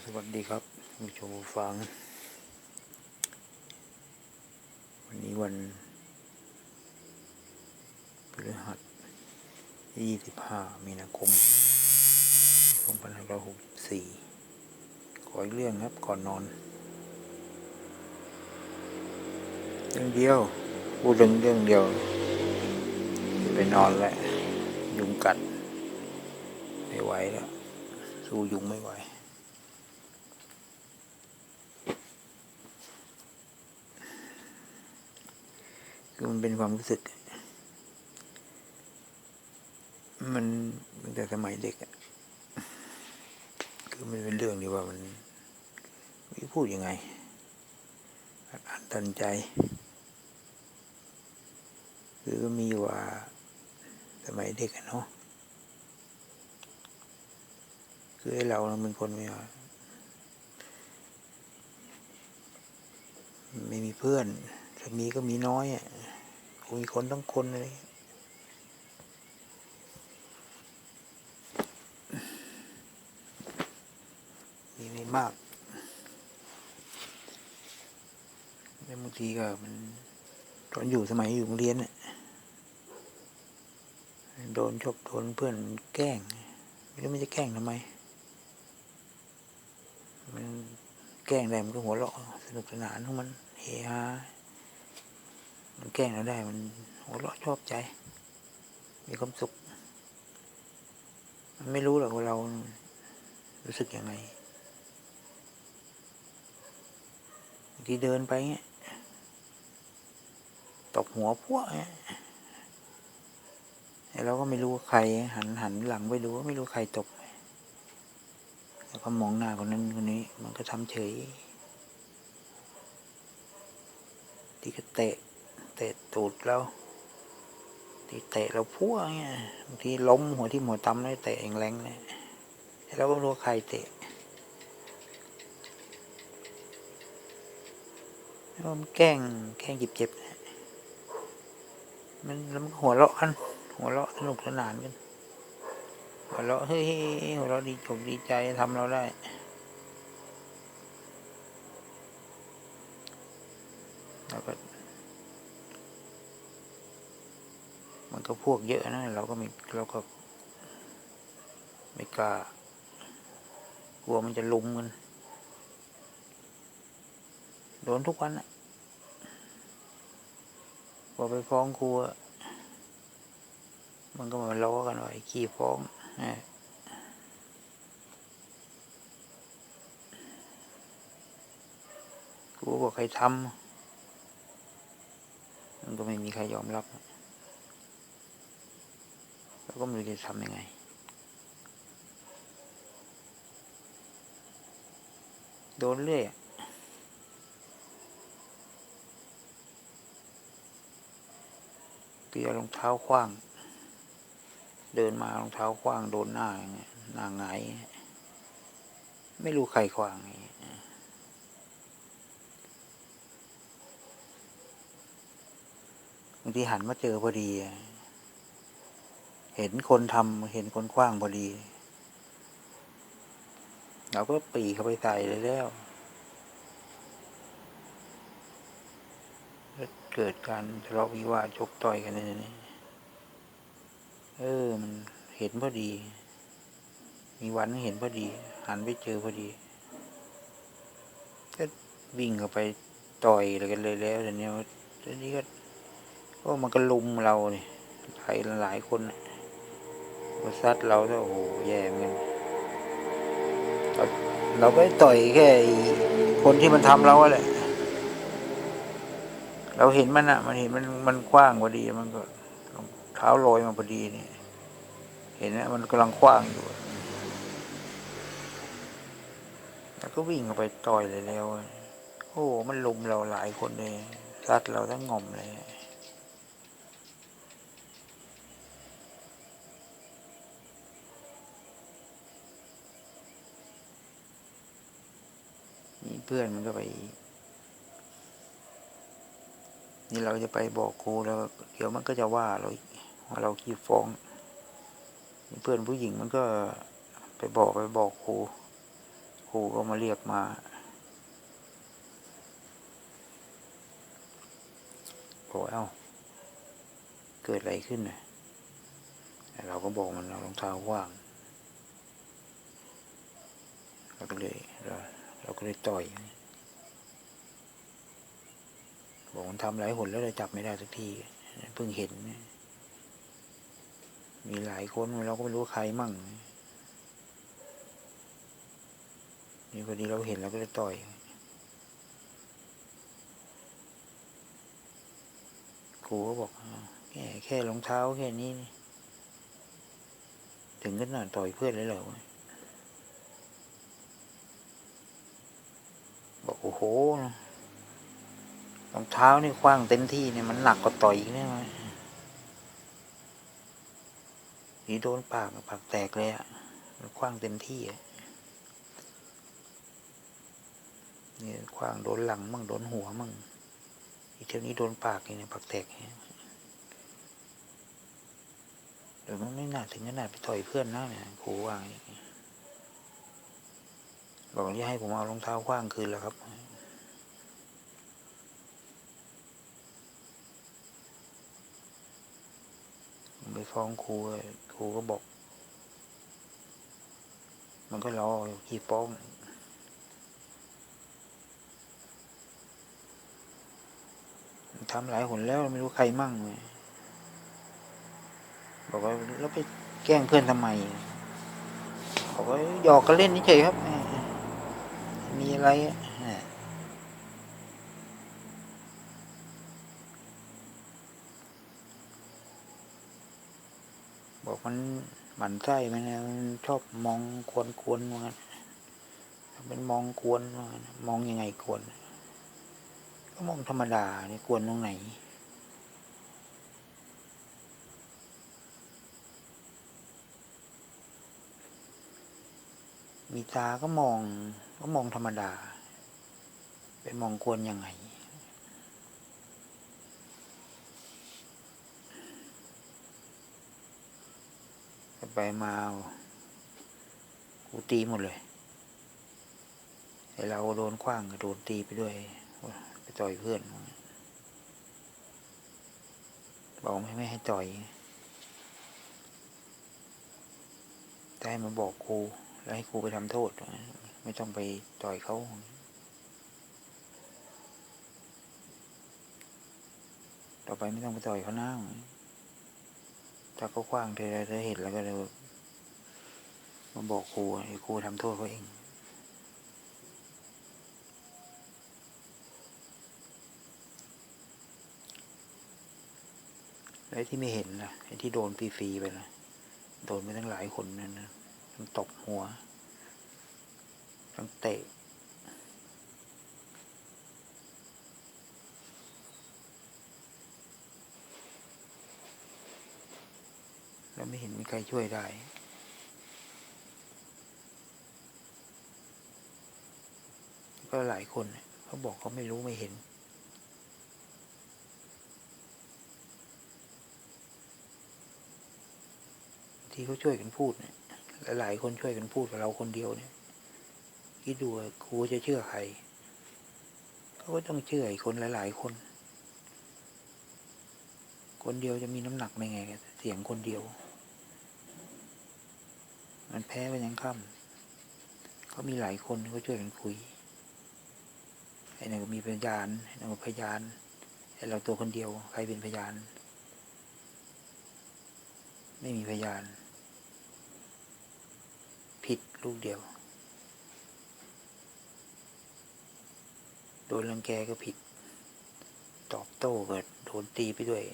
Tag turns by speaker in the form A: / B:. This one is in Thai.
A: สวัสดีครับผู้ชมผู้ฟัง วันนี้วันพฤหัสที่25มีนาคม2564 ขออีกเรื่องครับก่อนนอน เรื่องเดียว พูดเรื่องเรื่องเดียว ไปนอนแล้ว ยุงกัด ไม่ไหวแล้ว สู้ยุงไม่ไหว คือมันเป็นความรู้สึก มันตั้งแต่สมัยเด็กอะคือมันเป็นเรื่องที่ว่ามันไม่พูดยังไงอัดอั้นตันใจ คือก็มีว่าสมัยเด็กอะเนาะคือเราเราเป็นคนไม่ไม่มีเพื่อนถ้ามีก็มีน้อยอะ คงมีคนต้องคนเงี้ยมีไม่มากแล้วบางทีก็มันตอนอยู่สมัยอยู่โรงเรียนน่ะโดนชกโดนเพื่อนแกล้งไม่รู้มันจะแกล้งทำไม มันแกล้งได้มันก็หัวเราะสนุกสนานของมันเฮฮา มันแกล้งเราได้มันหัวเราะชอบใจ มีความสุข มันไม่รู้หรอกว่าเรารู้สึกยังไงบางทีเดินไปเงี้ยตบหัวพวกเงี้ยแต่เราก็ไม่รู้ใครหันหันหลังไปดูก็ไม่รู้ใครตบแล้วก็มองหน้าคนนั้นคนนี้ มันก็ทำเฉย ที่ก็เตะ เตะตูดเราที่เตะเราพัวเงี้ยบางทีล้มหัวที่หัวตำเลยเตะเองแรงเลยเราก็รู้ว่าใครเตะแล้วมันแกล้งแกล้งเจ็บๆนะมันแล้วมันหัวเราะกันหัวเราะสนุกสนานกันหัวเราะเฮ้ยหัวเราะดีจบดีใจทำเราได้แล้วก็ มันก็พวกเยอะนะเราก็ไม่เราก็ไม่กล้ากลัวมันจะลุมกันโดนทุกวันอะพอไปฟ้องครูอะมันก็มาล้อกันว่าไอ้ขี้ฟ้องนะครูบอกใครทำมันก็ไม่มีใครยอมรับ แล้วก็ไม่รู้จะทำยังไง โดนเรื่อยอะเตียรองเท้าคว้าง เดินมารองเท้าคว้าง โดนหน้าอย่างเงี้ยหน้าหงายอย่างเงี้ยไม่รู้ใครคว้างอย่างเงี้ยบางทีหันมาเจอพอดีอะ เห็นคนทำเห็นคนคว้างพอดี เราก็ปีเข้าไปใส่เลยแล้ว เกิดการทะเลาะวิวาชกต่อยกันในนี้เออ มันเห็นพอดี มีวันเห็นพอดี หันไปเจอพอดี ก็วิ่งเข้าไปต่อยอะไรกันเลยแล้วแต่เนี้ยทีนี้ก็ก็มันก็ลุมเราเนี่ยหลายหลายคนนะ มาซัดเราซะโอ้โหแย่เหมือนเราเราก็ต่อยแค่คนที่มันทำเราอะแหละ เราเห็นมันอะมันเห็นมันมันกว้างพอดีมันก็เท้าลอยมาพอดีเนี่ยเห็นนะมันกำลังกว้างอยู่แล้วก็วิ่งเข้าไปต่อยเลยแล้วโอ้โหมันลุมเราหลายคนเลยซัดเราทั้งงอมเลย นี่เพื่อนมันก็ไปนี่เราจะไปบอกครูแล้ว เดี๋ยวมันก็จะว่าเราว่าเราขี้ฟ้องเพื่อนผู้หญิงมันก็ไปบอกไปบอกครูครูก็มาเรียกมาบอกเอ้า เกิดอะไรขึ้นน่ะเราก็บอกมันเอารองเท้าว่างเราก็เลยเรา เราก็เลยต่อยบอกมันทำหลายหนแล้วเราจับไม่ได้สักทีเพิ่งเห็น มีหลายคนเราก็ไม่รู้ใครมั่งนี่พอดีเราเห็นเราก็เลยต่อยครูก็บอกแค่แค่รองเท้าแค่นี้ ถึงขนาดต่อยเพื่อนเลยเหรอวะบอกโอ้โห รองเท้านี่คว้างเต็มที่เนี่ยมันหนักกว่าต่อยอีกเนี่ยมั้ยนี่โดนปากปากแตกเลยอะมันคว้างเต็มที่อะนี่คว้างโดนหลังมั่งโดนหัวมั่งอีกเท่านี้โดนปากเนี่ยปากแตกเนี่ยเดี๋ยวมันไม่น่าถึงขนาดไปต่อยเพื่อนนะเนี่ยครูว่างบอกว่าจะให้ผมเอารองเท้าคว้างคืนแล้วครับ ผมไป ฟ้องครูอะครูก็บอก มันก็รอที่ฟ้องทำหลายหนแล้วไม่รู้ใครมั่งเลยบอกว่าแล้วไปแกล้งเพื่อนทำไมบอกว่าหยอกกันเล่นเฉยครับ มีอะไรอะเออบอก มันหมันไส้มันนะมันชอบมองกวนกวนๆว่างั้นเป็นมองกวนว่างั้นมองยังไงกวนก็มองธรรมดาเนี่กวนตรงไหนมีตาก็มองก็มองธรรมดา ไปมองกวนยังไง ไปมากูตีหมดเลยไอเราโดนขว้างก็โดนตีไปด้วย ไปต่อยเพื่อนบอกไม่ไม่ให้ต่อยแต่ให้มาบอกครูแล้วให้ครูไปทำโทษ ไม่ต้องไปต่อยเขาต่อไปไม่ต้องไปต่อยเขาหน้า ถ้าเขาคว้างเธอเธอเห็นแล้วก็เลยมาบอกครูให้ครูทำโทษเขาเองแล้ที่ไม่เห็นนะไอ้ที่โดนฟรีๆไปนะโดนไปตั้งหลายคนนั่นนะทั้งตบหัว ทั้งเตะ แล้วไม่เห็นมีใครช่วยได้ ก็หลายคนเขาบอกเขาไม่รู้ไม่เห็น ที่เขาช่วยกันพูดเนี่ยหลายคนช่วยกันพูดกับเราคนเดียวเนี่ยคิดดูครูจะเชื่อใครเขาก็ต้องเชื่ออีกคนหลาย ๆ คน คนเดียวจะมีน้ำหนักได้ไง เสียงคนเดียว มันแพ้ไปยังค่ำเขามีหลายคนเขาช่วยกันคุยไอ้นั่นก็มีพยานไอ้นั่นก็พยานไอ้เราตัวคนเดียว ใครเป็นพยาน ไม่มีพยาน ผิดลูกเดียว โดนรังแกก็ผิด ตอบโต้ก็โดนตีไปด้วย